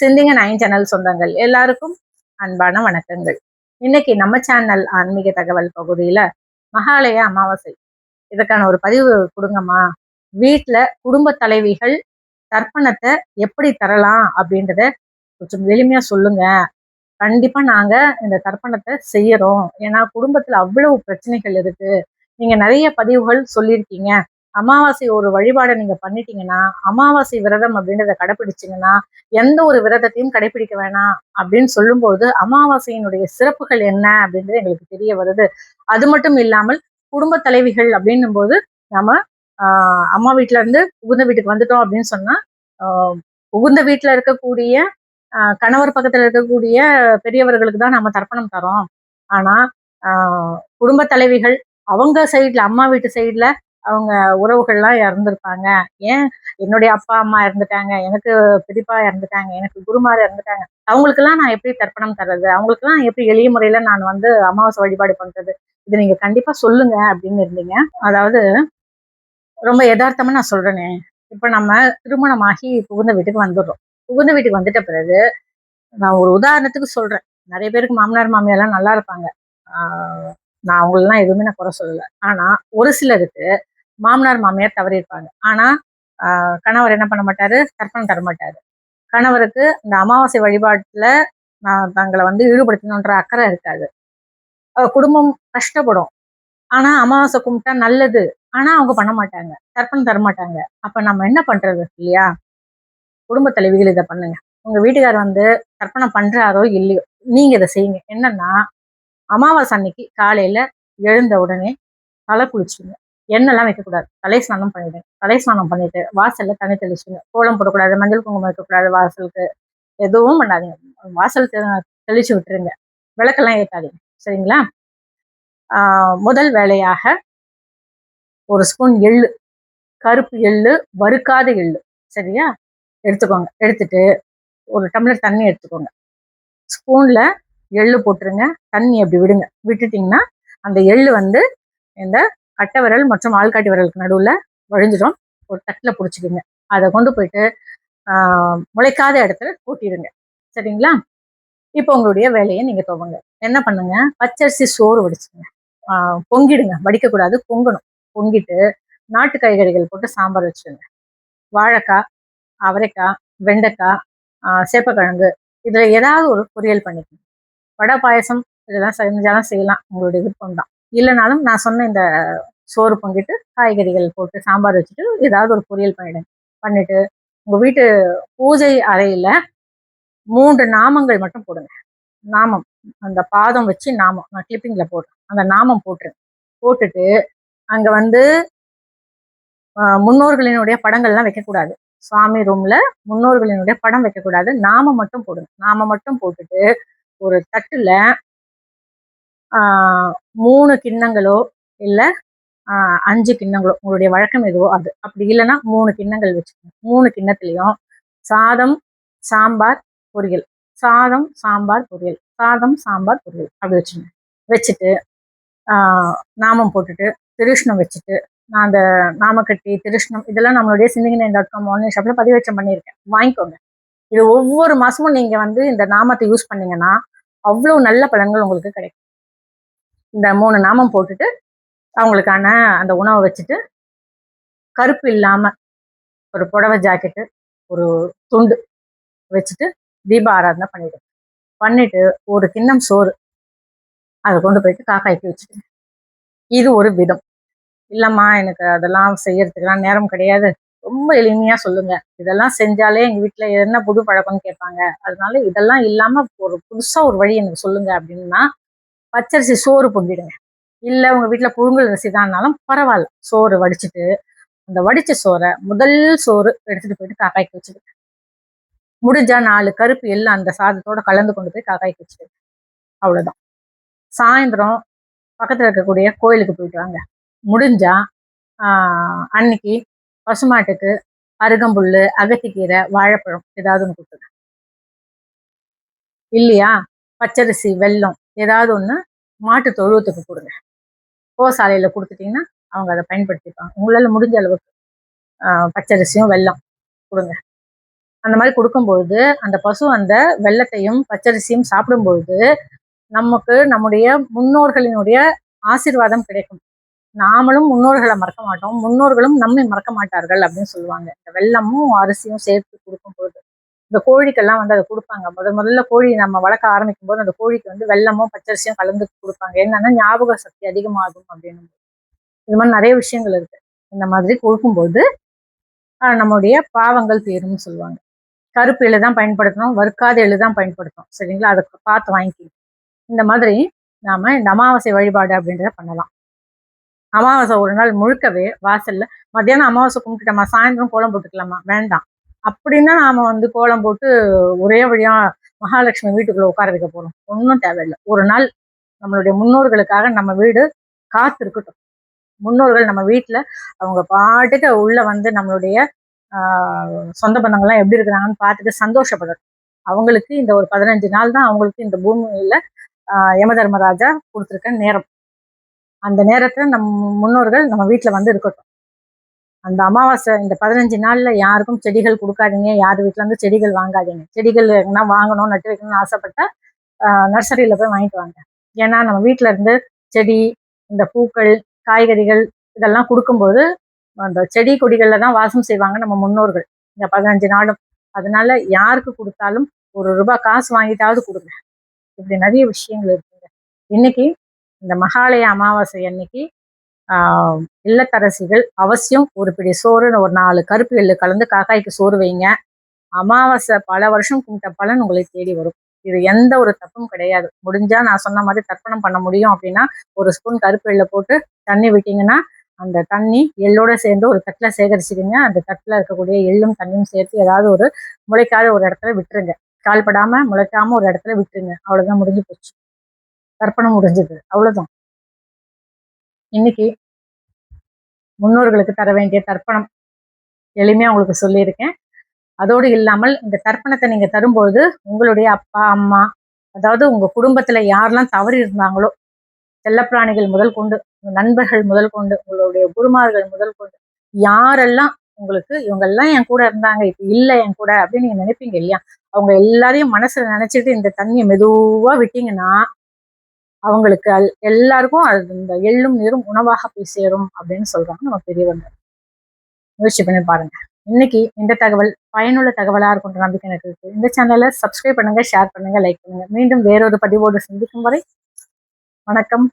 சிந்திங்க nine channel சொந்தங்கள். எல்லாருக்கும் அன்பான வணக்கங்கள். இன்னைக்கு நம்ம சேனல் ஆன்மீக தகவல் பகுதியில மகாலய அமாவாசை. இதுக்கான ஒரு பதிவு கொடுங்கம்மா. வீட்டில் குடும்ப தலைவிகள் தர்ப்பணத்தை எப்படி தரலாம் அப்படின்றத கொஞ்சம் எளிமையா சொல்லுங்க. கண்டிப்பா நாங்க இந்த தர்ப்பணத்தை செய்யறோம். ஏன்னா குடும்பத்துல அவ்வளவு பிரச்சனைகள் இருக்கு. நீங்க நிறைய பதிவுகள் சொல்லியிருக்கீங்க. அமாவாசை ஒரு வழிபாடை நீங்க பண்ணிட்டீங்கன்னா அமாவாசை விரதம் அப்படின்றத கடைபிடிச்சிங்கன்னா எந்த ஒரு விரதத்தையும் கடைபிடிக்க வேணாம் அப்படின்னு சொல்லும்போது அமாவாசையினுடைய சிறப்புகள் என்ன அப்படின்றது எங்களுக்கு தெரிய வருது. அது மட்டும் இல்லாமல் குடும்ப தலைவிகள் அப்படின்னும் போது நம்ம ஆஹ் அம்மா வீட்டுல இருந்து உகுந்த வீட்டுக்கு வந்துட்டோம் அப்படின்னு சொன்னா உகுந்த வீட்டுல இருக்கக்கூடிய கணவர் பக்கத்துல இருக்கக்கூடிய பெரியவர்களுக்கு தான் நம்ம தர்ப்பணம் தரோம் ஆனா ஆஹ் குடும்ப தலைவிகள் அவங்க சைட்ல அம்மா வீட்டு சைட்ல அவங்க உறவுகள்லாம் இறந்துருப்பாங்க ஏன்? என்னுடைய அப்பா அம்மா இறந்துட்டாங்க. எனக்கு பெரியப்பா இறந்துட்டாங்க. எனக்கு குருமார் இறந்துட்டாங்க. அவங்களுக்கெல்லாம் நான் எப்படி தர்ப்பணம் தர்றது? அவங்களுக்கெல்லாம் எப்படி எளிய முறையில நான் வந்து அமாவாசை வழிபாடு பண்றது? இது நீங்க கண்டிப்பா சொல்லுங்க அப்படின்னு இருந்தீங்க. அதாவது ரொம்ப யதார்த்தமா நான் சொல்றேனே. இப்ப நம்ம திருமணமாகி புகுந்த வீட்டுக்கு வந்துடுறோம். புகுந்த வீட்டுக்கு வந்துட்ட பிறகு நான் ஒரு உதாரணத்துக்கு சொல்றேன். நிறைய பேருக்கு மாமனார் மாமியார்லாம் நல்லா இருப்பாங்க. நான் அவங்களெல்லாம் எதுவுமே நான் குறை சொல்லலை. ஆனா ஒரு சிலருக்கு மாமனார் மாமியார் தவறியிருப்பாங்க. ஆனால் ஆனா கணவர் என்ன பண்ண மாட்டாரு? தர்ப்பணம் தரமாட்டாரு கணவருக்கு இந்த அமாவாசை வழிபாட்டுல நான் தங்களை வந்து ஈடுபடுத்தணுன்ற அக்கறை இருக்காது. குடும்பம் கஷ்டப்படும். ஆனா அமாவாசை கும்பிட்டா நல்லது. ஆனா அவங்க பண்ண மாட்டாங்க. தர்ப்பணம் தரமாட்டாங்க அப்போ அப்ப நம்ம என்ன பண்றது இல்லையா? குடும்ப தலைவிகள் இதை பண்ணுங்க. உங்க வீட்டுக்கார் வந்து தர்ப்பணம் பண்றாரோ இல்லையோ நீங்க இதை செய்யுங்க. என்னன்னா அமாவாசை அன்னைக்கு காலையில எழுந்த உடனே தலை குளிச்சுங்க. எண்ணெய்லாம் வைக்கக்கூடாது. தலை ஸ்நானம் பண்ணிடுங்க தலை ஸ்நானம் பண்ணிட்டு வாசல்ல தண்ணி தெளிச்சுங்க கோலம் போடக்கூடாது மஞ்சள் குங்குமம் வைக்கக்கூடாது வாசலுக்கு. எதுவும் பண்ணாதீங்க. வாசல் தெளிச்சு விட்டுருங்க. விளக்கெல்லாம் ஏற்றாதீங்க சரிங்களா? ஆஹ் முதல் வேலையாக ஒரு ஸ்பூன் எள்ளு. கருப்பு எள்ளு வறுக்காத எள்ளு. சரியா? எடுத்துக்கோங்க. எடுத்துட்டு ஒரு டம்ளர் தண்ணி எடுத்துக்கோங்க. ஸ்பூன்ல எள்ளு போட்டுருங்க. தண்ணி அப்படி விடுங்க. விட்டுட்டிங்கன்னா அந்த எள்ளு வந்து இந்த கட்டை விரல் மற்றும் ஆள்காட்டி விரலுக்கு நடுவில் வழிஞ்சிடும். ஒரு தட்டில் பிடிச்சிக்கிங்க. அதை கொண்டு போயிட்டு முளைக்காத இடத்துல கூட்டிடுங்க. சரிங்களா? இப்போ உங்களுடைய வேலையை நீங்கள் துவங்க என்ன பண்ணுங்க? பச்சரிசி சோறு வடிச்சுங்க பொங்கிடுங்க. வடிக்கக்கூடாது. பொங்கணும். பொங்கிட்டு நாட்டு காய்கறிகள் போட்டு சாம்பார் வச்சுருங்க. வாழைக்காய் அவரைக்காய் வெண்டைக்காய் சேப்பக்கிழங்கு இதில் ஏதாவது ஒரு பொரியல் பண்ணிக்கணும். வடை பாயசம் இதெல்லாம் செஞ்சாலும் செய்யலாம். உங்களுடைய விருப்பம் தான் இல்லைனாலும் நான் சொன்ன இந்த சோறு பொங்கிட்டு காய்கறிகள் போட்டு சாம்பார் வச்சுட்டு ஏதாவது ஒரு பொரியல் பண்ணிடுங்க பண்ணிட்டு உங்கள் வீட்டு பூஜை அறையில் மூன்று நாமங்கள் மட்டும் போடுங்க. நாமம் அந்த பாதம் வச்சு நாமம் நான் கிளிப்பிங்கில் போடுறேன். அந்த நாமம் போட்டுருங்க போட்டுட்டு அங்கே வந்து முன்னோர்களினுடைய படங்கள்லாம் வைக்கக்கூடாது. சுவாமி ரூம்ல முன்னோர்களினுடைய படம் வைக்கக்கூடாது. நாம மட்டும் போடுங்க. நாம மட்டும் போட்டுட்டு ஒரு தட்டுல மூணு கிண்ணங்களோ இல்லை அஞ்சு கிண்ணங்களோ உங்களுடைய வழக்கம் எதுவோ அது. அப்படி இல்லைன்னா மூணு கிண்ணங்கள் வச்சுக்கோங்க. மூணு கிண்ணத்துலேயும் சாதம் சாம்பார் பொரியல். சாதம் சாம்பார் பொரியல். சாதம் சாம்பார் பொரியல். அப்படி வச்சுங்க. வச்சுட்டு ஆஹ், நாமம் போட்டுட்டு திருஷ்ணம் வச்சுட்டு நான் அந்த நாமக்கட்டி திருஷ்ணம் இதெல்லாம் நம்மளுடைய சிந்திங்கன் டாட் காம் ஆன்லைன் ஷாப்ல பதிவேற்றம் பண்ணியிருக்கேன். வாங்கிக்கோங்க. இது ஒவ்வொரு மாசமும் நீங்க வந்து இந்த நாமத்தை யூஸ் பண்ணீங்கன்னா அவ்வளோ நல்ல பலன்கள் உங்களுக்கு கிடைக்கும். இந்த மூணு நாமம் போட்டுட்டு அவங்களுக்கான அந்த உணவை வச்சுட்டு கருப்பு இல்லாமல் ஒரு புடவை ஜாக்கெட்டு ஒரு துண்டு வச்சுட்டு தீப ஆராதனை பண்ணிடுங்க பண்ணிட்டு ஒரு கிண்ணம் சோறு அதை கொண்டு போயிட்டு காக்காய்க்கு வச்சுடுங்க இது ஒரு விதம். இல்லைம்மா எனக்கு அதெல்லாம் செய்யறதுக்கெல்லாம் நேரம் கிடையாது. ரொம்ப எளிமையாக சொல்லுங்க. இதெல்லாம் செஞ்சாலே எங்கள் வீட்டில் என்ன புது பழக்கம்னு கேட்பாங்க. அதனால இதெல்லாம் இல்லாமல் ஒரு புதுசாக ஒரு வழி எனக்கு சொல்லுங்க அப்படின்னா பச்சரிசி சோறு பொங்கிடுங்க இல்லை உங்கள் வீட்டில் புழுங்கல் அரிசி தான்னாலும் பரவாயில்ல. சோறு வடிச்சிட்டு அந்த வடிச்ச சோறை முதல் சோறு எடுத்துட்டு போயிட்டு காக்காய்க்கு வச்சுடுங்க முடிஞ்சா நாலு கருப்பு எல்லாம் அந்த சாதத்தோட கலந்து கொண்டு போய் காக்காய்க்கு வச்சுடுங்க அவ்வளவுதான். சாயந்தரம் பக்கத்துல இருக்கக்கூடிய கோயிலுக்கு போயிட்டு வாங்க. முடிஞ்சா ஆஹ் அன்னைக்கு பசுமாட்டுக்கு அருகம்புல்லு அகத்திக்கீரை வாழைப்பழம் ஏதாவது ஒன்று கொடுத்துருங்க இல்லையா? பச்சரிசி வெல்லம் ஏதாவது ஒன்று மாட்டு தொழுவத்துக்கு கொடுங்க. கோசாலையில் கொடுத்துட்டிங்கன்னா அவங்க அதை பயன்படுத்திப்பாங்க. உங்களால் முடிஞ்ச அளவுக்கு ஆஹ் பச்சரிசியும் வெல்லம் கொடுங்க. அந்த மாதிரி கொடுக்கும்பொழுது அந்த பசு அந்த வெள்ளத்தையும் பச்சரிசியும் சாப்பிடும்பொழுது நமக்கு நம்முடைய முன்னோர்களினுடைய ஆசீர்வாதம் கிடைக்கும். நாமளும் முன்னோர்களை மறக்க மாட்டோம். முன்னோர்களும் நம்மை மறக்க மாட்டார்கள் அப்படின்னு சொல்லுவாங்க. இந்த வெள்ளமும் அரிசியும் சேர்த்து கொடுக்கும் பொழுது இந்த கோழிக்கெல்லாம் வந்து அதை கொடுப்பாங்க. முதல் முதல்ல கோழி நம்ம வளர்க்க ஆரம்பிக்கும் போது அந்த கோழிக்கு வந்து வெள்ளமும் பச்சரிசியும் கலந்து கொடுப்பாங்க. என்னன்னா ஞாபக சக்தி அதிகமாகும் அப்படின்னு இது மாதிரி நிறைய விஷயங்கள் இருக்கு. இந்த மாதிரி கொடுக்கும்போது ஆஹ், நம்முடைய பாவங்கள் தீரும்னு சொல்லுவாங்க. கருப்பு எழு தான் பயன்படுத்தணும் வறுக்காத எழு தான் பயன்படுத்தணும். சரிங்களா? அதை பார்த்து வாங்கிக்கணும். இந்த மாதிரி நாம இந்த அமாவாசை வழிபாடு அப்படின்றத பண்ணலாம். அமாவாசை ஒரு நாள் முழுக்கவே வாசல்ல மத்தியானம் அமாவாசை கும்பிட்டுட்டோமா? சாயந்தரம் கோலம் போட்டுக்கலாமா? வேண்டாம். அப்படின்னா நாம வந்து கோலம் போட்டு ஒரே வழியா மகாலட்சுமி வீட்டுக்குள்ள உட்கார வைக்க போறோம். ஒன்றும் தேவையில்லை. ஒரு நாள் நம்மளுடைய முன்னோர்களுக்காக நம்ம வீடு காத்து இருக்கட்டும் முன்னோர்கள் நம்ம வீட்டில் அவங்க பாட்டுக்கு உள்ள வந்து நம்மளுடைய ஆஹ், சொந்த பந்தங்கள்லாம் எப்படி இருக்கிறாங்கன்னு பார்த்துட்டு சந்தோஷப்படணும். அவங்களுக்கு இந்த ஒரு பதினஞ்சு நாள் தான் அவங்களுக்கு இந்த பூமியில் ஆஹ், யம தர்மராஜா கொடுத்துருக்க நேரம். அந்த நேரத்தில் நம் முன்னோர்கள் நம்ம வீட்டில் வந்து இருக்கட்டும். அந்த அமாவாசை இந்த பதினஞ்சு நாள்ல யாருக்கும் செடிகள் கொடுக்காதீங்க. யார் வீட்டிலேருந்து இருந்து செடிகள் வாங்காதீங்க. செடிகள் எங்கன்னா வாங்கணும் நட்டு வைக்கணும்னு ஆசைப்பட்டா நர்சரியில போய் வாங்கிட்டு வாங்க. ஏன்னா நம்ம வீட்ல இருந்து செடி இந்த பூக்கள் காய்கறிகள் இதெல்லாம் கொடுக்கும்போது அந்த செடி கொடிகள்ல தான் வாசம் செய்வாங்க நம்ம முன்னோர்கள். இந்த பதினஞ்சு நாளும். அதனால யாருக்கு கொடுத்தாலும் ஒரு ரூபாய் காசு வாங்கிட்டாவது கொடுங்க. இப்படி நிறைய விஷயங்கள் இருக்குங்க. இன்னைக்கு இந்த மகாலய அமாவாசை அன்னைக்கு இல்லத்தரசிகள் அவசியம். ஒரு பிடி சோறுன்னு ஒரு நாலு கருப்பு எள்ளு கலந்து காக்காய்க்கு சோறு வைங்க. அமாவாசை பல வருஷம் கும்பிட்ட பலன் உங்களை தேடி வரும். இது எந்த ஒரு தப்பும் கிடையாது. முடிஞ்சா நான் சொன்ன மாதிரி தர்ப்பணம் பண்ண முடியும் அப்படின்னா ஒரு ஸ்பூன் கருப்பு எள்ளை போட்டு தண்ணி விட்டீங்கன்னா அந்த தண்ணி எள்ளோட சேர்ந்து ஒரு தட்டில் சேகரிச்சுக்கிங்க. அந்த தட்டில் இருக்கக்கூடிய எள்ளும் தண்ணியும் சேர்த்து ஏதாவது ஒரு முளைக்காத ஒரு இடத்துல விட்டுருங்க. கால்படாமல் முளைக்காமல் ஒரு இடத்துல விட்டுருங்க. அவ்வளோதான் முடிஞ்சு போச்சு. தர்ப்பணம் முடிஞ்சது. அவ்வளோதான் இன்னைக்கு முன்னோர்களுக்கு தர வேண்டிய தர்ப்பணம் எளிமையா உங்களுக்கு சொல்லியிருக்கேன். அதோடு இல்லாமல் இந்த தர்ப்பணத்தை நீங்க தரும்பொழுது உங்களுடைய அப்பா அம்மா அதாவது உங்க குடும்பத்துல யாரெல்லாம் தவறி இருந்தாங்களோ செல்லப்பிராணிகள் முதல் கொண்டு உங்கள் நண்பர்கள் முதல் கொண்டு உங்களுடைய குருமார்கள் முதல் கொண்டு யாரெல்லாம் உங்களுக்கு இவங்கெல்லாம் என் கூட இருந்தாங்க இப்போ இல்லை என் கூட அப்படின்னு நீங்க நினைப்பீங்க இல்லையா? அவங்க எல்லாரையும் மனசுல நினைச்சிட்டு இந்த தண்ணியை மெதுவா விட்டீங்கன்னா அவங்களுக்கு அல்- எல்லாருக்கும் அது இந்த எள்ளும் நீரும் உணவாக போய் சேரும் அப்படின்னு சொல்றாங்க நம்ம பெரியவங்க. முயற்சி பண்ணி பாருங்க. இன்னைக்கு இந்த தகவல் பயனுள்ள தகவலா இருக்குன்ற நம்பிக்கை எனக்கு இருக்கு. இந்த சேனலை சப்ஸ்கிரைப் பண்ணுங்க ஷேர் பண்ணுங்க லைக் பண்ணுங்க. மீண்டும் வேறொரு பதிவோடு சந்திக்கும் வரை வணக்கம்.